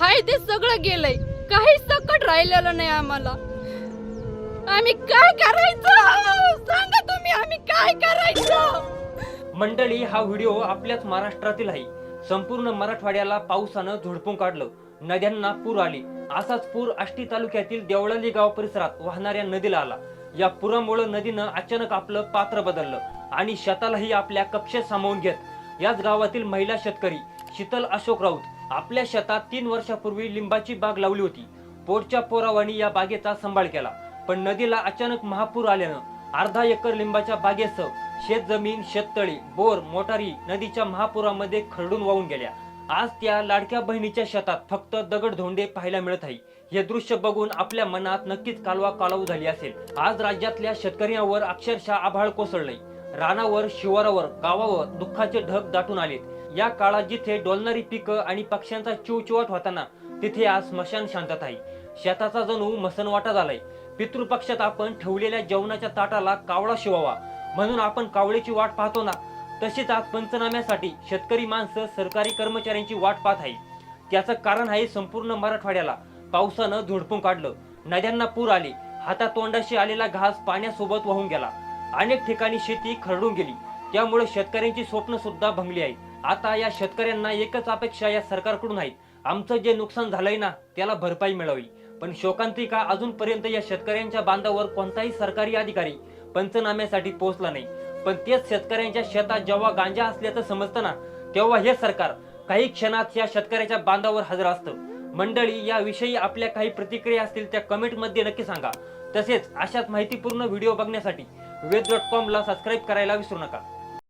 हाय ते सगळं गेलंय. काही सकट राहिलेलं नाही आम्हाला. आम्ही काय करायचं? सांगा तुम्ही आम्ही काय करायचं? मंडळी हा व्हिडिओ आपल्याच महाराष्ट्रातील आहे. संपूर्ण मराठवाड्याला पावसानं झोडपून काढलं. नद्यांना पूर आले. असाच पूर आष्टी तालुक्यातील देवळाली गाव परिसरात वाहणाऱ्या नदीला आला. या पुरामुळे नदीनं अचानक आपलं पात्र बदललं आणि शेतालाही आपल्या कक्षेत सामावून घेत. याच गावातील महिला शेतकरी शीतल अशोक राऊत आपल्या शेतात तीन वर्षापूर्वी लिंबाची बाग लावली होती. पोटच्या पोरावानी या बागेचा सांभाळ केला. पण नदीला अचानक महापूर आल्यानं अर्धा एकर लिंबाच्या बागेसह शेत जमीन शेततळी बोर मोटारी नदीच्या महापुरामध्ये खरडून वाहून गेल्या. आज त्या लाडक्या बहिणीच्या शेतात फक्त दगड धोंडे पाहायला मिळत आहे. हे दृश्य बघून आपल्या मनात नक्कीच कालवा कालव झाली असेल. आज राज्यातल्या शेतकऱ्यांवर अक्षरशः आभाळ कोसळलंय. रानावर शिवारावर गावावर दुःखाचे ढग दाटून आलेत. या काळात जिथे डोलणारी पिकं आणि पक्ष्यांचा चिवचिवाट होताना तिथे आज स्मशान शांतता आहे. शेताचा जणू मसनवाटा झालाय. पितृपक्षात आपण ठेवलेल्या जेवणाच्या ताटाला कावळा शिवावा. म्हणून आपण कावळेची वाट पाहतो ना तशीच आज पंचनाम्यासाठी शेतकरी माणसं सरकारी कर्मचाऱ्यांची वाट पाहत आहे त्याचं कारण आहे संपूर्ण मराठवाड्याला. पावसानं झोडपून काढलं. नद्यांना पूर आले. हातातोंडाशी आलेला घास पाण्यासोबत वाहून गेला. अनेक ठिकाणी शेती खरडून गेली. त्यामुळे शेतकऱ्यांची स्वप्न सुद्धा भंगली आहेत. आता या शेतकऱ्यांना एकच अपेक्षा या सरकारकडून आहेत आमचं जे नुकसान झालंय ना त्याला भरपाई मिळावी. पण शोकांतिका अजूनपर्यंत या शेतकऱ्यांच्या बांधावर कोणताही सरकारी अधिकारी पंचनाम्यासाठी पोहोचला नाही. पण तेच शेतकऱ्यांच्या शेतात जेव्हा गांजा असल्याचं समजतं ना तेव्हा हे सरकार काही क्षणात या शेतकऱ्याच्या बांधावर हजर असतं. मंडळी याविषयी आपल्या काही प्रतिक्रिया असतील त्या कमेंटमध्ये नक्की सांगा. तसेच अशाच माहितीपूर्ण व्हिडिओ बघण्यासाठी वेद डॉट कॉम ला सबस्क्राईब करायला विसरू नका.